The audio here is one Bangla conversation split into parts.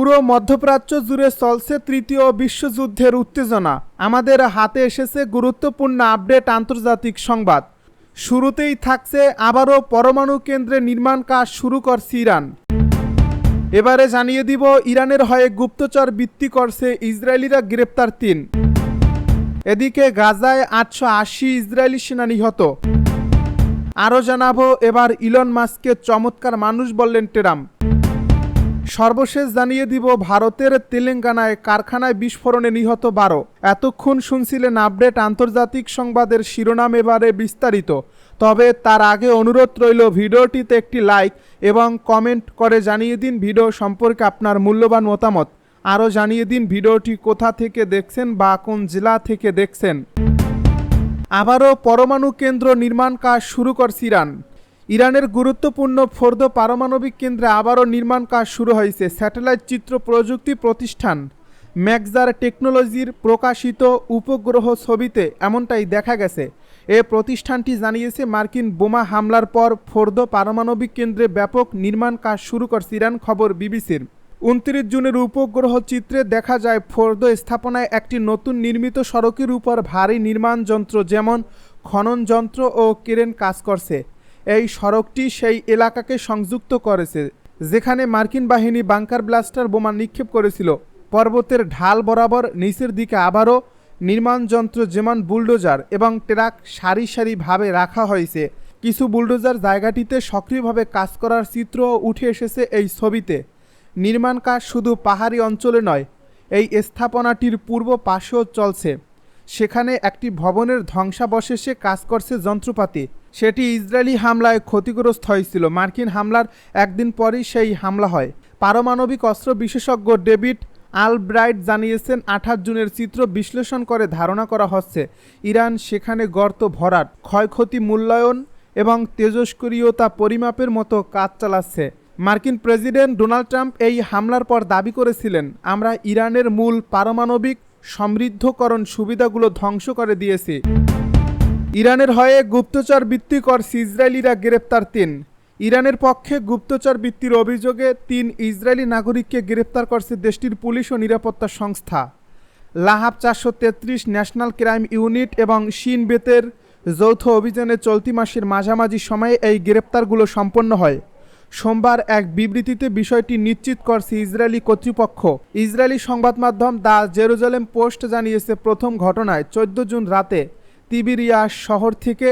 পুরো মধ্যপ্রাচ্য জুড়ে চলছে তৃতীয় বিশ্বযুদ্ধের উত্তেজনা। আমাদের হাতে এসেছে গুরুত্বপূর্ণ আপডেট আন্তর্জাতিক সংবাদ। শুরুতেই থাকছে আবারও পরমাণু কেন্দ্রে নির্মাণ কাজ শুরু করছে ইরান। এবারে জানিয়ে দিব, ইরানের হয়ে গুপ্তচর বৃত্তি করছে ইসরায়েলিরা গ্রেপ্তার তিন। এদিকে গাজায় আটশো আশি ইসরায়েলি সেনা নিহত। আরও জানাব, এবার ইলন মাস্ককে চমৎকার মানুষ বললেন ট্রাম্প। সর্বশেষ জানিয়ে দিব, ভারতের তেলেঙ্গানায় কারখানায় বিস্ফোরণে নিহত বারো। এতক্ষণ শুনছিলেন আপডেট আন্তর্জাতিক সংবাদের শিরোনাম এবারে বিস্তারিত। তবে তার আগে অনুরোধ রইল, ভিডিওটিতে একটি লাইক এবং কমেন্ট করে জানিয়ে দিন ভিডিও সম্পর্কে আপনার মূল্যবান মতামত। আরও জানিয়ে দিন ভিডিওটি কোথা থেকে দেখছেন বা কোন জেলা থেকে দেখছেন। আবারও পরমাণু কেন্দ্র নির্মাণ কাজ শুরু করছে ইরান। ইরানের গুরুত্বপূর্ণ ফোর্দ পারমাণবিক কেন্দ্রে আবারও নির্মাণ কাজ শুরু হয়েছে, স্যাটেলাইট চিত্র প্রযুক্তি প্রতিষ্ঠান। ম্যাকজার টেকনোলজির প্রকাশিত উপগ্রহ ছবিতে এমনটাই দেখা গেছে। এ প্রতিষ্ঠানটি জানিয়েছে, মার্কিন বোমা হামলার পর ফোর্দ পারমাণবিক কেন্দ্রে ব্যাপক নির্মাণ কাজ শুরু করছে ইরান, খবর বিবিসির। উনত্রিশ জুনের উপগ্রহ চিত্রে দেখা যায়, ফোর্দ স্থাপনায় একটি নতুন নির্মিত সড়কের উপর ভারী নির্মাণ যন্ত্র যেমন খনন যন্ত্র ও ক্রেন কাজ করছে। এই সড়কটি সেই এলাকাকে সংযুক্ত করেছে, যেখানে মার্কিন বাহিনী বাংকার ব্লাস্টার বোমা নিক্ষেপ করেছিল। পর্বতের ঢাল বরাবর নিচের দিকে আবারও নির্মাণ যন্ত্র যেমন বুলডোজার এবং ট্রাক সারি সারিভাবে রাখা হয়েছে। কিছু বুলডোজার জায়গাটিতে সক্রিয়ভাবে কাজ করার চিত্রও উঠে এসেছে এই ছবিতে। নির্মাণ কাজ শুধু পাহাড়ি অঞ্চলে নয়, এই স্থাপনাটির পূর্ব পাশেও চলছে। সেখানে একটি ভবনের ধ্বংসাবশেষে কাজ করছে যন্ত্রপাতি। সেটি ইসরায়েলি হামলায় ক্ষতিগ্রস্ত হয়েছিল। মার্কিন হামলার একদিন পরই সেই হামলা হয়। পারমাণবিক অস্ত্র বিশেষজ্ঞ ডেভিড আলব্রাইট জানিয়েছেন, আঠাশ জুনের চিত্র বিশ্লেষণ করে ধারণা করা হচ্ছে, ইরান সেখানে গর্ত ভরাট, ক্ষয়ক্ষতি মূল্যায়ন এবং তেজস্ক্রিয়তা পরিমাপের মতো কাজ চালাচ্ছে। মার্কিন প্রেসিডেন্ট ডোনাল্ড ট্রাম্প এই হামলার পর দাবি করেছিলেন, আমরা ইরানের মূল পারমাণবিক সমৃদ্ধকরণ সুবিধাগুলো ধ্বংস করে দিয়েছে। ইরানের হয়ে গুপ্তচর বৃত্তি করছে ইসরায়েলিরা গ্রেপ্তার তিন। ইরানের পক্ষে গুপ্তচর বৃত্তির অভিযোগে তিন ইসরায়েলি নাগরিককে গ্রেপ্তার করছে দেশটির পুলিশ ও নিরাপত্তা সংস্থা। লাহাব চারশো তেত্রিশ ন্যাশনাল ক্রাইম ইউনিট এবং শিন বেতের যৌথ অভিযানে চলতি মাসের মাঝামাঝি সময়ে এই গ্রেপ্তারগুলো সম্পন্ন হয়। সোমবার এক বিবৃতিতে বিষয়টি নিশ্চিত করছে ইসরায়েলি কর্তৃপক্ষ। ইসরায়েলি সংবাদ মাধ্যম দ্য জেরুজালেম পোস্ট জানিয়েছে, প্রথম ঘটনায় চোদ্দ জুন রাতে তিবিরিয়া শহর থেকে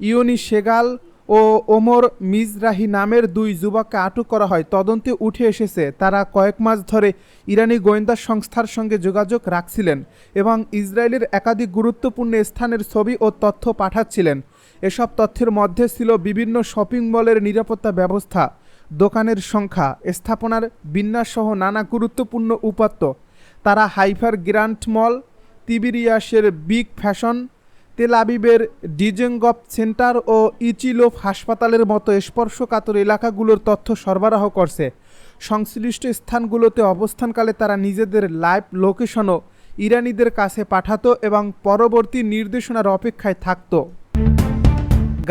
ইউনি সেগাল ও ওমর মিজরাহি নামের দুই যুবককে আটক করা হয়। তদন্তে উঠে এসেছে, তারা কয়েক মাস ধরে ইরানি গোয়েন্দা সংস্থার সঙ্গে যোগাযোগ রাখছিলেন এবং ইসরায়েলের একাধিক গুরুত্বপূর্ণ স্থানের ছবি ও তথ্য পাঠাচ্ছিলেন। এসব তথ্যের মধ্যে ছিল বিভিন্ন শপিং মলের নিরাপত্তা ব্যবস্থা, দোকানের সংখ্যা, স্থাপনার বিন্যাসসহ নানা গুরুত্বপূর্ণ উপাত্ত। তারা হাইফার গ্র্যান্ড মল, তিবিরিয়াসের বিগ ফ্যাশন, তেল আবিবের ডিজেঙ্গপ সেন্টার ও ইচিলোফ হাসপাতালের মতো স্পর্শকাতর এলাকাগুলোর তথ্য সরবরাহ করছে। সংশ্লিষ্ট স্থানগুলোতে অবস্থানকালে তারা নিজেদের লাইভ লোকেশনও ইরানিদের কাছে পাঠাতো এবং পরবর্তী নির্দেশনার অপেক্ষায় থাকতো।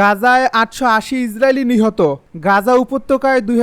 গাজায় আটশো আশি ইসরায়েলি নিহত। গাজা উপত্যকায় দুই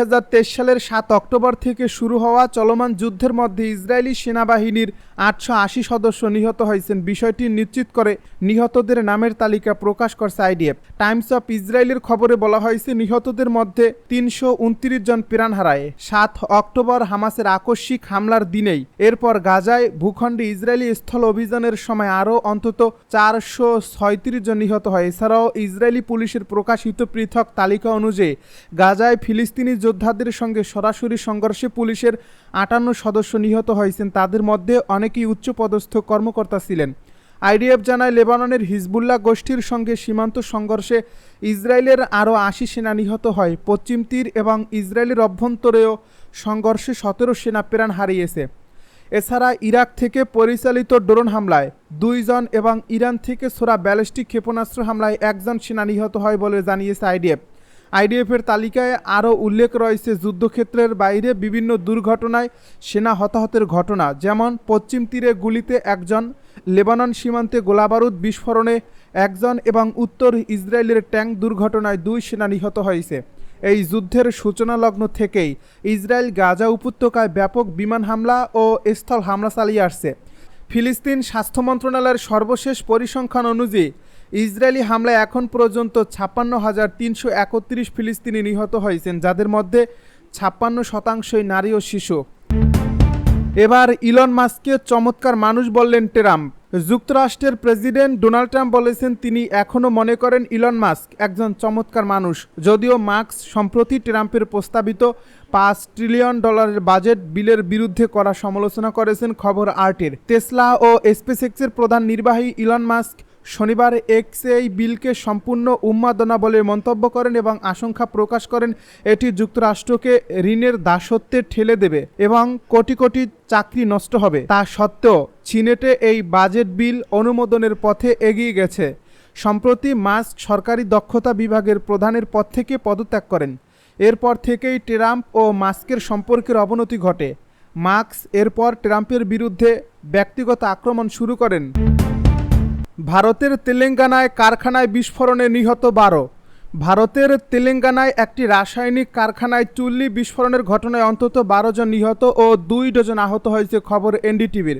সালের সাত অক্টোবর থেকে শুরু হওয়া চলমান যুদ্ধের মধ্যে ইসরায়েলি সেনাবাহিনীর আটশো আশি সদস্য নিহত হয়েছেন বিষয়টি নিশ্চিত করে নিহতদের নামের তালিকা প্রকাশ করছে আইডিএফ। টাইমস অফ ইসরায়েলের খবরে বলা হয়েছে, নিহতদের মধ্যে তিনশো উনত্রিশ জন প্রাণ হারায়। সাত অক্টোবর হামাসের আকস্মিক হামলার দিনেই। এরপর গাজায় ভূখণ্ডে ইসরায়েলি স্থল অভিযানের সময় আরও অন্তত চারশো ছয়ত্রিশ জন নিহত হয়। এছাড়াও ইসরায়েলি পুলিশের প্রকাশিত পৃথক তালিকা অনুযায়ী গাজায় ফিলিস্তিনি যোদ্ধাদের সঙ্গে সরাসরি সংঘর্ষে পুলিশের আটান্ন সদস্য নিহত হয়েছেন। তাদের মধ্যে অনেকেই উচ্চপদস্থ কর্মকর্তা ছিলেন। আইডিএফ জানায়, লেবাননের হিজবুল্লাহ গোষ্ঠীর সঙ্গে সীমান্ত সংঘর্ষে ইসরায়েলের আরও আশি সেনা নিহত হয়। পশ্চিম তীর এবং ইসরায়েলের অভ্যন্তরেও সংঘর্ষে সতেরো সেনা প্রাণ হারিয়েছে। এছাড়া ইরাক থেকে পরিচালিত ড্রোন হামলায় দুইজন এবং ইরান থেকে ছোড়া ব্যালিস্টিক ক্ষেপণাস্ত্র হামলায় একজন সেনা নিহত হয় বলে জানিয়েছে আইডিএফ। আইডিএফের তালিকায় আরও উল্লেখ রয়েছে, যুদ্ধক্ষেত্রের বাইরে বিভিন্ন দুর্ঘটনায় সেনা হতাহতের ঘটনা, যেমন পশ্চিম তীরে গুলিতে একজন, লেবানন সীমান্তে গোলাবারুদ বিস্ফোরণে একজন এবং উত্তর ইসরায়েলের ট্যাঙ্ক দুর্ঘটনায় দুই সেনা নিহত হয়েছে। এই যুদ্ধের সূচনা লগ্ন থেকেই ইসরায়েল গাজা উপত্যকায় ব্যাপক বিমান হামলা ও স্থল হামলা চালিয়ে আসছে। ফিলিস্তিন স্বাস্থ্য মন্ত্রণালয়ের সর্বশেষ পরিসংখ্যান অনুযায়ী, ইসরায়েলি হামলায় এখন পর্যন্ত ছাপ্পান্ন হাজার তিনশো একত্রিশ ফিলিস্তিনি নিহত হয়েছেন, যাদের মধ্যে ছাপ্পান্ন শতাংশই নারী ও শিশু। এবার ইলন মাস্ককে চমৎকার মানুষ বললেন ট্রাম্প। যুক্তরাষ্ট্রের প্রেসিডেন্ট ডোনাল্ড ট্রাম্প বলেছেন, তিনি এখনও মনে করেন ইলন মাস্ক একজন চমৎকার মানুষ। যদিও মাস্ক সম্প্রতি ট্রাম্পের প্রস্তাবিত পাঁচ ট্রিলিয়ন ডলারের বাজেট বিলের বিরুদ্ধে করা সমালোচনা করেছেন খবর আর্টের। টেসলা ও স্পেসএক্সের প্রধান নির্বাহী ইলন মাস্ক শনিবার এক্স এই বিলকে সম্পূর্ণ উন্মাদনা বলে মন্তব্য করেন এবং আশঙ্কা প্রকাশ করেন এটি যুক্তরাষ্ট্রকে ঋণের দাসত্বে ঠেলে দেবে এবং কোটি কোটি চাকরি নষ্ট হবে। তা সত্ত্বেও সিনেটে এই বাজেট বিল অনুমোদনের পথে এগিয়ে গেছে। সম্প্রতি মাস্ক সরকারি দক্ষতা বিভাগের প্রধানের পদ থেকে পদত্যাগ করেন। এরপর থেকেই ট্রাম্প ও মাস্কের সম্পর্কের অবনতি ঘটে। মার্কস এরপর ট্রাম্পের বিরুদ্ধে ব্যক্তিগত আক্রমণ শুরু করেন। ভারতের তেলেঙ্গানায় কারখানায় বিস্ফোরণে নিহত বারো। ভারতের তেলেঙ্গানায় একটি রাসায়নিক কারখানায় চুল্লি বিস্ফোরণের ঘটনায় অন্তত বারো জন নিহত ও দুই ডজন আহত হয়েছে খবর এনডিটিভির।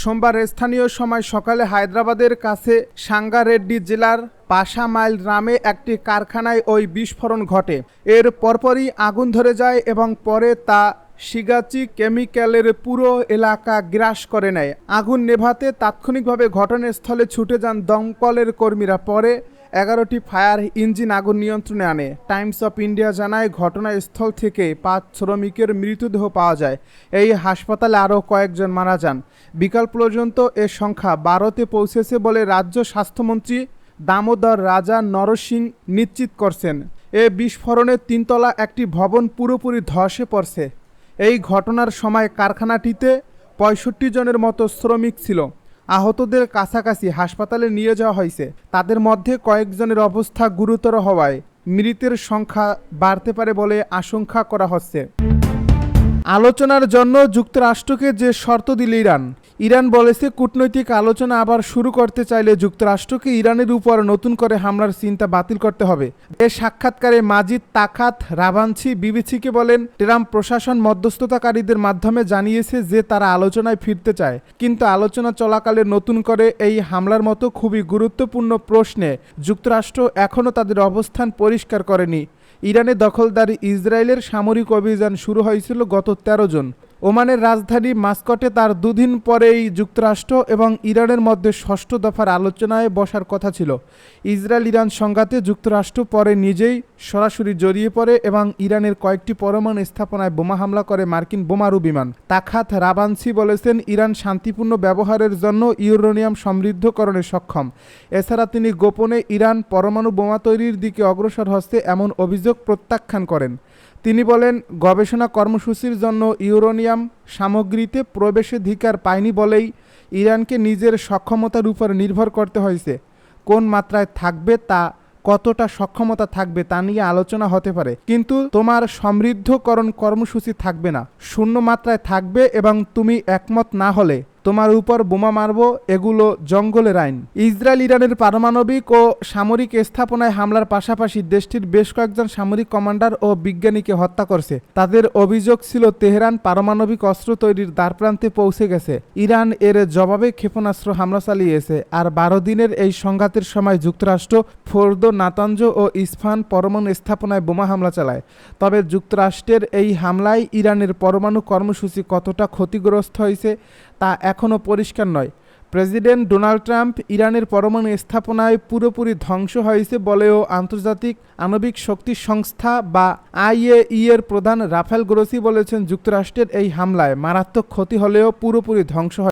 সোমবার স্থানীয় সময় সকালে হায়দ্রাবাদের কাছে সাঙ্গারেড্ডি জেলার পাশা মাইল গ্রামে একটি কারখানায় ওই বিস্ফোরণ ঘটে। এর পরপরই আগুন ধরে যায় এবং পরে তা শিগাচি কেমিক্যালের পুরো এলাকা গ্রাস করে নেয়। আগুন নেভাতে তাৎক্ষণিকভাবে ঘটনাস্থলে ছুটে যান দমকলের কর্মীরা। পরে এগারোটি ফায়ার ইঞ্জিন আগুন নিয়ন্ত্রণে আনে। টাইমস অফ ইন্ডিয়া জানায়, ঘটনাস্থল থেকে পাঁচ শ্রমিকের মৃতদেহ পাওয়া যায়। এই হাসপাতালে আরও কয়েকজন মারা যান। বিকাল পর্যন্ত এ সংখ্যা বারোতে পৌঁছেছে বলে রাজ্য স্বাস্থ্যমন্ত্রী দামোদর রাজা নরসিং নিশ্চিত করছেন। এ বিস্ফোরণে তিনতলা একটি ভবন পুরোপুরি ধসে পড়ছে। এই ঘটনার সময় কারখানাটিতে পঁয়ষট্টি জনের মতো শ্রমিক ছিল। আহতদের কাছাকাছি হাসপাতালে নিয়ে যাওয়া হয়েছে। তাদের মধ্যে কয়েকজনের অবস্থা গুরুতর হওয়ায় মৃতের সংখ্যা বাড়তে পারে বলে আশঙ্কা করা হচ্ছে। আলোচনার জন্য যুক্তরাষ্ট্রকে যে শর্ত দিল ইরান ইরান বলেছে কূটনৈতিক আলোচনা আবার শুরু করতে চাইলে যুক্তরাষ্ট্রকে ইরানের উপর নতুন করে হামলার চিন্তা বাতিল করতে হবে। এ সাক্ষাৎকারে মাজিদ তাকাত রাভানছি বিবিসিকে বলেন, ট্রাম্প প্রশাসন মধ্যস্থতাকারীদের মাধ্যমে জানিয়েছে যে তারা আলোচনায় ফিরতে চায়, কিন্তু আলোচনা চলাকালে নতুন করে এই হামলার মতো খুবই গুরুত্বপূর্ণ প্রশ্নে যুক্তরাষ্ট্র এখনও তাদের অবস্থান পরিষ্কার করেনি। ইরানে দখলদারি ইসরায়েলের সামরিক অভিযান শুরু হয়েছিল গত তেরো জন। ওমানের রাজধানী মাস্কটে তার দুদিন পরেই যুক্তরাষ্ট্র এবং ইরানের মধ্যে ষষ্ঠ দফার আলোচনায় বসার কথা ছিল। ইসরায়েল ইরান সংঘাতে যুক্তরাষ্ট্র পরে নিজেই সরাসরি জড়িয়ে পড়ে এবং ইরানের কয়েকটি পরমাণু স্থাপনায় বোমা হামলা করে মার্কিন বোমারু বিমান। তাখাত রাবানসি বলেছেন, ইরান শান্তিপূর্ণ ব্যবহারের জন্য ইউরেনিয়াম সমৃদ্ধকরণে সক্ষম। এছাড়া তিনি গোপনে ইরান পরমাণু বোমা তৈরির দিকে অগ্রসর হচ্ছে এমন অভিযোগ প্রত্যাখ্যান করেন। তিনি বলেন, গবেষণা কর্মসূচির জন্য ইউরোনিয়াম সামগ্রীতে প্রবেশাধিকার পায়নি বলেই ইরানকে নিজের সক্ষমতার উপর নির্ভর করতে হয়েছে। কোন মাত্রায় থাকবে তা, কতটা সক্ষমতা থাকবে তা নিয়ে আলোচনা হতে পারে। কিন্তু তোমার সমৃদ্ধকরণ কর্মসূচি থাকবে না। শূন্য মাত্রায় থাকবে এবং তুমি একমত না হলে তোমার উপর বোমা মারব, এগুলো জঙ্গলের আইন। ইসরায়েল, ইরানের পারমাণবিক ও সামরিক স্থাপনায় হামলার পাশাপাশি দেশটির বেশ কয়েকজন সামরিক কমান্ডার ও বিজ্ঞানীকে হত্যা করছে। তাদের অভিযোগ ছিল, তেহরান পারমাণবিক অস্ত্র তৈরির দ্বারপ্রান্তে পৌঁছে গেছে। ইরান এর জবাবে ক্ষেপণাস্ত্র হামলা চালিয়েছে। আর বারো দিনের এই সংঘাতের সময় যুক্তরাষ্ট্র, ফোর্দো নাতাঞ্জ ও ইস্ফান পরমাণু স্থাপনায় বোমা হামলা চালায়। তবে যুক্তরাষ্ট্রের এই হামলায় ইরানের পরমাণু কর্মসূচি কতটা ক্ষতিগ্রস্ত হয়েছে, তা এখনও পরিষ্কার নয়। প্রেসিডেন্ট ডোনাল্ড ট্রাম্প ইরানের পরমাণু স্থাপনায় পুরোপুরি ধ্বংস হয়েছে বলেও আন্তর্জাতিক আণবিক শক্তি সংস্থা বা আইএই এর প্রধান রাফেল গ্রোসি বলেছেন যুক্তরাষ্ট্রের এই হামলায় মারাত্মক ক্ষতি হলেও পুরোপুরি ধ্বংস হয়।